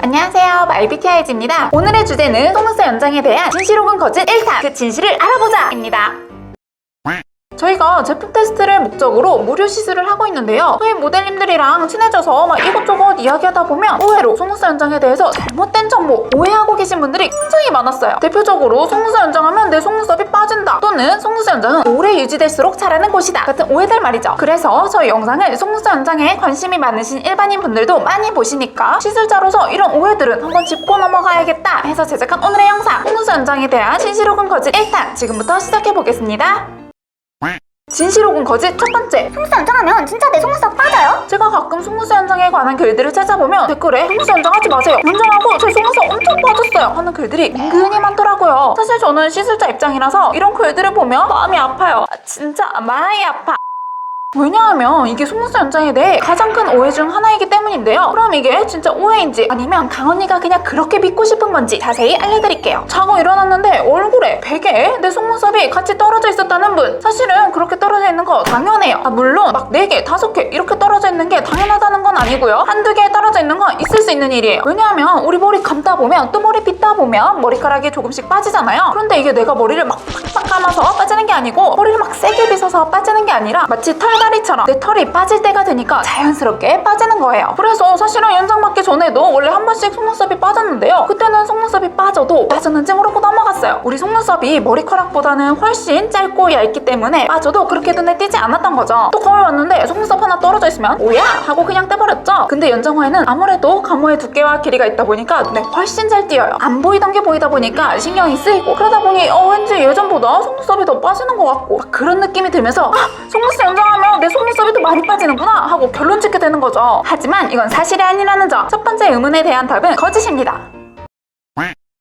안녕하세요. 마이비티아이즈입니다. 오늘의 주제는 속눈썹 연장에 대한 진실 혹은 거짓 1탄 그 진실을 알아보자 입니다 저희가 제품 테스트를 목적으로 무료 시술을 하고 있는데요. 저희 모델님들이랑 친해져서 막 이것저것 이야기하다 보면 의외로 속눈썹 연장에 대해서 잘못된 정보 오해하고 계신 분들이 굉장히 많았어요. 대표적으로 속눈썹 연장하면 내 속눈썹이 빠진다 또는 속눈썹 연장은 오래 유지될수록 자라는 곳이다 같은 오해들 말이죠. 그래서 저희 영상을 속눈썹 연장에 관심이 많으신 일반인 분들도 많이 보시니까 시술자로서 이런 오해들은 한번 짚고 넘어가야겠다 해서 제작한 오늘의 영상 속눈썹 연장에 대한 진실 혹은 거짓 1탄 지금부터 시작해 보겠습니다 진실 혹은 거짓 첫 번째 속눈썹 연장하면 진짜 내 속눈썹 빠져요? 제가 가끔 속눈썹 연장에 관한 글들을 찾아보면 댓글에 속눈썹 연장하지 마세요 연장하고 제 속눈썹 엄청 빠졌어요 하는 글들이 은근히 많더라고요 사실 저는 시술자 입장이라서 이런 글들을 보면 마음이 아파요 아, 진짜 많이 아파 왜냐하면 이게 속눈썹 연장에 대해 가장 큰 오해 중 하나이기 때문인데요. 그럼 이게 진짜 오해인지 아니면 강언니가 그냥 그렇게 믿고 싶은 건지 자세히 알려드릴게요. 자고 일어났는데 얼굴에 베개에 내 속눈썹이 같이 떨어져 있었다는 분 사실은 그렇게 떨어져 있는 거 당연해요. 아, 물론 막 4개, 5개 이렇게 떨어져 있는 게 당연하다는 건 아니고요. 한두 개 떨어져 있는 건 있을 수 있는 일이에요. 왜냐하면 우리 머리 감다 보면 또 머리 빗다 보면 머리카락이 조금씩 빠지잖아요. 그런데 이게 내가 머리를 막 팍팍 감아서 빠지는 게 아니고 머리를 막 세게 빗어서 빠지는 게 아니라 마치 털다리처럼 내 털이 빠질 때가 되니까 자연스럽게 빠지는 거예요. 그래서 사실은 연장 받기 전에도 원래 한 번씩 속눈썹이 빠졌는데요. 속눈썹이 빠져도 빠졌는지 모르고 넘어갔어요. 우리 속눈썹이 머리카락보다는 훨씬 짧고 얇기 때문에 빠져도 그렇게 눈에 띄지 않았던 거죠. 또 거울 왔는데 속눈썹 하나 떨어져 있으면 뭐야? 하고 그냥 떼버렸죠. 근데 연장 후에는 아무래도 가모의 두께와 길이가 있다 보니까 눈에 훨씬 잘 띄어요. 안 보이던 게 보이다 보니까 신경이 쓰이고 그러다 보니 어 왠지 예전보다 속눈썹이 더 빠지는 것 같고 막 그런 느낌이 들면서 아 속눈썹 연장하면 내 속눈썹이 더 많이 빠지는구나 하고 결론 짓게 되는 거죠. 하지만 이건 사실이 아니라는 점. 첫 번째 의문에 대한 답은 거짓입니다.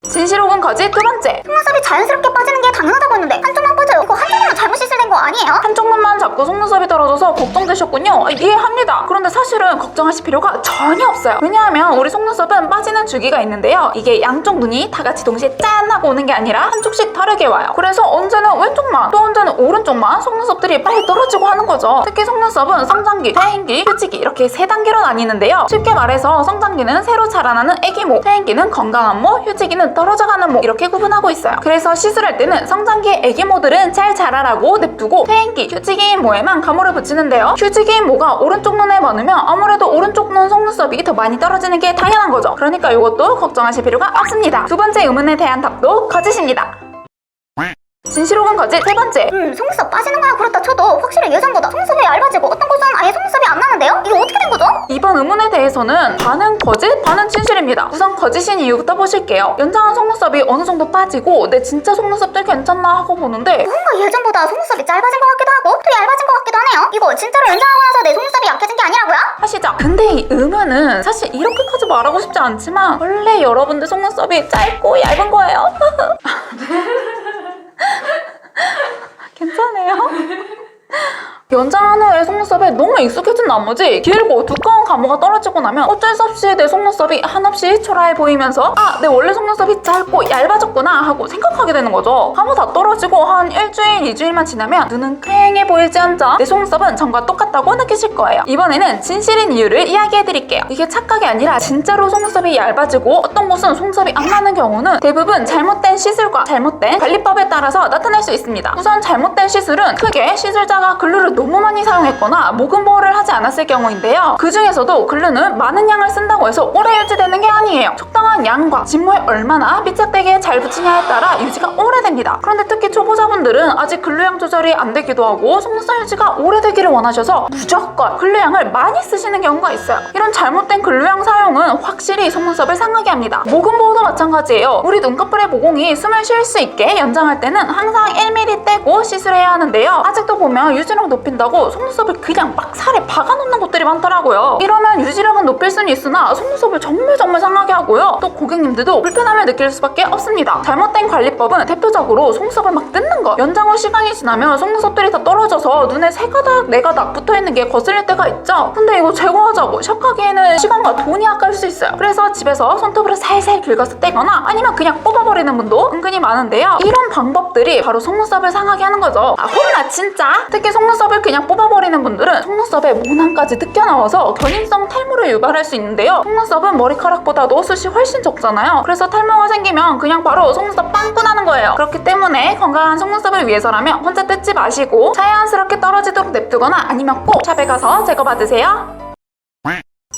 진실 혹은 거짓 두 번째. 속눈썹이 자연스럽게 빠지는 게 당연하다고 했는데 한쪽만 빠 져요 이거 한쪽만 잘못 시술된 거 아니에요? 한쪽 눈만 자꾸 속눈썹이 떨어져서 걱정되셨군요. 아, 이해합니다. 그런데 사실은 걱정하실 필요가 전혀 없어요. 왜냐하면 우리 속눈썹은 빠지는 주기가 있는데요. 이게 양쪽 눈이 다 같이 동시에 짠 하고 오는 게 아니라 한쪽씩 다르게 와요. 그래서 언제는 왼쪽만 또 언제는 오른쪽만 속눈썹들이 빨리 떨어지고 하는 거죠. 특히 속눈썹은 성장기, 퇴행기, 휴지기 이렇게 세 단계로 나뉘는데요. 쉽게 말해서 성장기는 새로 자라나는 애기모, 퇴행기는 건강한 모, 휴지기는 떨어져가는 모 이렇게 구분하고 있어요. 그래서 시술할 때는 성장기의 애기모들은 잘 자라라고 냅두고 퇴행기, 휴지기인 모에만 가모를 붙이는데요. 휴지기인 모가 오른쪽 눈에 많으면 아무래도 오른쪽 눈 속눈썹이 더 많이 떨어지는 게 당연한 거죠. 그러니까 이것도 걱정하실 필요가 없습니다. 두 번째 의문에 대한 답도 거짓입니다. 진실 혹은 거짓 세 번째 음 속눈썹 빠지는 거야 그렇다 쳐도 확실히 예전보다 속눈썹 이번 의문에 대해서는 반은 거짓, 반은 진실입니다. 우선 거짓인 이유부터 보실게요. 연장한 속눈썹이 어느 정도 빠지고 내 진짜 속눈썹들 괜찮나 하고 보는데 뭔가 예전보다 속눈썹이 짧아진 것 같기도 하고 또 얇아진 것 같기도 하네요 이거 진짜로 연장하고 나서 내 속눈썹이 약해진 게 아니라고요? 하시죠. 근데 이 의문은 사실 이렇게까지 말하고 싶지 않지만 원래 여러분들 속눈썹이 짧고 얇은 거예요. 괜찮아요? 연장한 후에 속눈썹에 너무 익숙해진 나머지 길고 두꺼운 가모가 떨어지고 나면 어쩔 수 없이 내 속눈썹이 한없이 초라해 보이면서 아, 내 원래 속눈썹이 짧고 얇아졌구나 하고 생각하게 되는 거죠. 가모 다 떨어지고 한 일주일, 이주일만 지나면 눈은 퀭해 보일지언정 내 속눈썹은 전과 똑같다고 느끼실 거예요. 이번에는 진실인 이유를 이야기해 드릴게요. 이게 착각이 아니라 진짜로 속눈썹이 얇아지고 어떤 곳은 속눈썹이 안 나는 경우는 대부분 잘못된 시술과 잘못된 관리법에 따라서 나타날 수 있습니다. 우선 잘못된 시술은 크게 시술자가 글루를 너무 많이 사용했거나 모근 보호를 하지 않았을 경우인데요. 그 중에서도 글루는 많은 양을 쓴다고 해서 오래 유지되는 게 아니에요. 적당한 양과 진모에 얼마나 밀착되게 잘 붙이냐에 따라 유지가 오래됩니다. 그런데 특히 초보자분들은 아직 글루양 조절이 안 되기도 하고 속눈썹 유지가 오래되기를 원하셔서 무조건 글루양을 많이 쓰시는 경우가 있어요. 이런 잘못된 글루양 사용은 확실히 속눈썹을 상하게 합니다. 모근 보호도 마찬가지예요. 우리 눈꺼풀의 모공이 숨을 쉴 수 있게 연장할 때는 항상 1mm 떼고 시술해야 하는데요. 아직도 보면 유지력 높 인다고 속눈썹을 그냥 막 살에 박아놓는 곳들이 많더라고요. 이러면 유지력은 높일 수는 있으나 속눈썹을 정말 정말 상하게 하고요. 또 고객님들도 불편함을 느낄 수밖에 없습니다. 잘못된 관리법은 대표적으로 속눈썹을 막 뜯는 것. 연장 후 시간이 지나면 속눈썹들이 다 떨어져서 눈에 세 가닥, 네 가닥 붙어있는 게 거슬릴 때가 있죠. 근데 이거 제거하자고 샵 가기에는 시간과 돈이 아까울 수 있어요. 그래서 집에서 손톱으로 살살 긁어서 떼거나 아니면 그냥 뽑아버리는 분도 은근히 많은데요. 이런 방법들이 바로 속눈썹을 상하게 하는 거죠. 아 혼나 진짜? 특히 속눈썹을 그냥 뽑아버리는 분들은 속눈썹에 모낭까지 느껴 튀어나와서 견인성 탈모를 유발할 수 있는데요. 속눈썹은 머리카락보다도 숱이 훨씬 적잖아요. 그래서 탈모가 생기면 그냥 바로 속눈썹 빵꾸 나는 거예요. 그렇기 때문에 건강한 속눈썹을 위해서라면 혼자 뜯지 마시고 자연스럽게 떨어지도록 냅두거나 아니면 꼭 샵에 가서 제거 받으세요.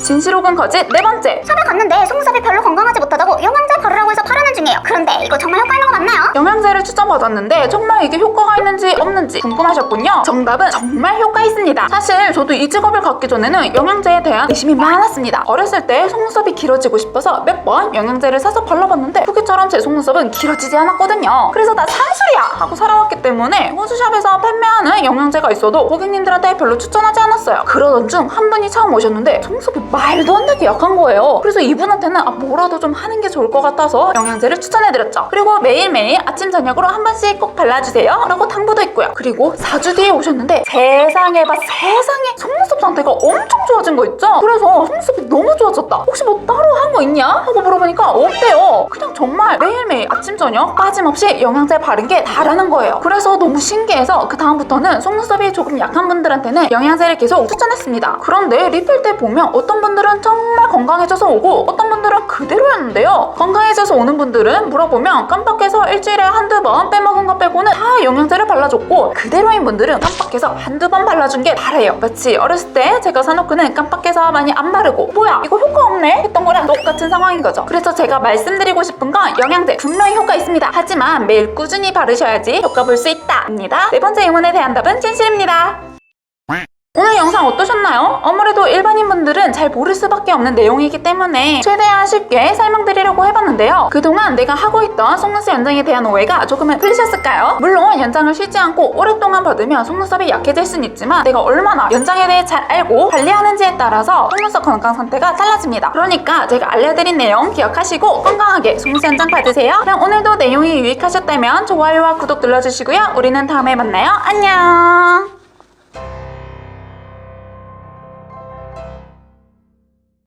진실 혹은 거짓 네 번째 샵에 갔는데 속눈썹이 별로 건강하지 못하다고 영양제 바르라고 해서 바르는 중이에요. 그런데 이거 정말 효과 있는 거 맞나요? 영양제를 추천받았는데 정말 이게 효과가 있는지 없는지 궁금하셨군요. 정답은 정말 효과 있습니다. 사실 저도 이 직업을 갖기 전에는 영양제에 대한 의심이 많았습니다. 어렸을 때 속눈썹이 길어지고 싶어서 몇 번 영양제를 사서 발라봤는데 후기처럼 제 속눈썹은 길어지지 않았거든요. 그래서 나 상술이야 하고 살아왔기 때문에 호주샵에서 판매하는 영양제가 있어도 고객님들한테 별로 추천하지 않았어요. 그러던 중 한 분이 처음 오셨는데 속눈썹이 말도 안 되게 약한 거예요. 그래서 이분한테는 아, 뭐라도 좀 하는 게 좋을 것 같아서 영양제를 추천해드렸죠. 그리고 매일매일 아침 저녁으로 한 번씩 꼭 발라주세요. 라고 당부도 있고요. 그리고 4주 뒤에 오셨는데 세상에 봐 세상에 속눈썹 상태가 엄청 좋아진 거 있죠? 그래서 속눈썹이 너무 좋아졌다. 혹시 뭐 따로 한 거 있냐? 하고 물어보니까 없대요. 그냥 정말 매일매일 아침 저녁 빠짐없이 영양제 바른 게 다라는 거예요. 그래서 너무 신기해서 그 다음부터는 속눈썹이 조금 약한 분들한테는 영양제를 계속 추천했습니다. 그런데 리필 때 보면 어떤 분 들은 정말 건강해져서 오고 어떤 분들은 그대로였는데요. 건강해져서 오는 분들은 물어보면 깜빡해서 일주일에 한두 번 빼먹은 거 빼고는 다 영양제를 발라줬고 그대로인 분들은 깜빡해서 한두 번 발라준 게 다래요. 마치 어렸을 때 제가 사놓고는 깜빡해서 많이 안 바르고 뭐야 이거 효과 없네 했던 거랑 똑같은 상황인 거죠. 그래서 제가 말씀드리고 싶은 건 영양제 분명히 효과 있습니다. 하지만 매일 꾸준히 바르셔야지 효과 볼 수 있다입니다. 네 번째 의문에 대한 답은 진실입니다. 오늘 영상 어떠셨나요? 아무래도 일반인분들은 잘 모를 수밖에 없는 내용이기 때문에 최대한 쉽게 설명드리려고 해봤는데요. 그동안 내가 하고 있던 속눈썹 연장에 대한 오해가 조금은 풀리셨을까요? 물론 연장을 쉬지 않고 오랫동안 받으면 속눈썹이 약해질 순 있지만 내가 얼마나 연장에 대해 잘 알고 관리하는지에 따라서 속눈썹 건강 상태가 달라집니다. 그러니까 제가 알려드린 내용 기억하시고 건강하게 속눈썹 연장 받으세요. 그럼 오늘도 내용이 유익하셨다면 좋아요와 구독 눌러주시고요. 우리는 다음에 만나요. 안녕!